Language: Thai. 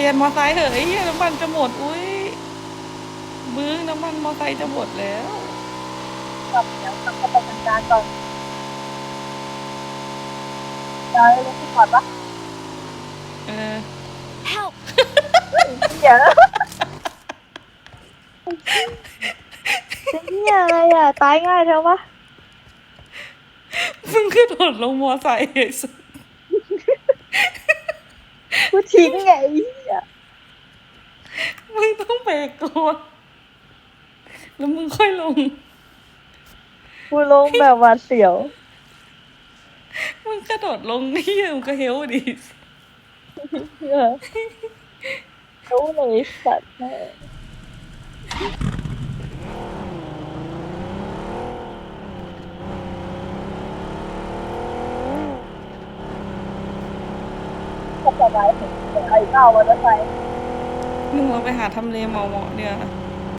ลี่ยนมอไซค์เถอะไอ้เหี้ยน้ำมันจะหมด อุ้ยมึงน้ำมันมอไซค์จะหมดแล้วกลับเดี๋ยวกลับเข้าไปทำการก่อนได้เลยที่ก่อนปะเออ Help! เดี๋ยวนะจะเหี้ยอะไรอะ ตายง่ายเท่าวะ มึงกระโดดลงมอไซค์ไอ้สัสกู ทิ้งไงไอ้เหี้ยมึงต้องเบรกก่อนแล้วมึงค่อยลง กูลงแบบหวาดเสียว มึงกระโดดลงนี่มึงก็เฮลดีเออรู้เลยสัตว์แม่ สบายถึงไอ้เก้ามอเตอร์ไซค์มึงเราไปหาทำเลเหมาะๆเนี่ย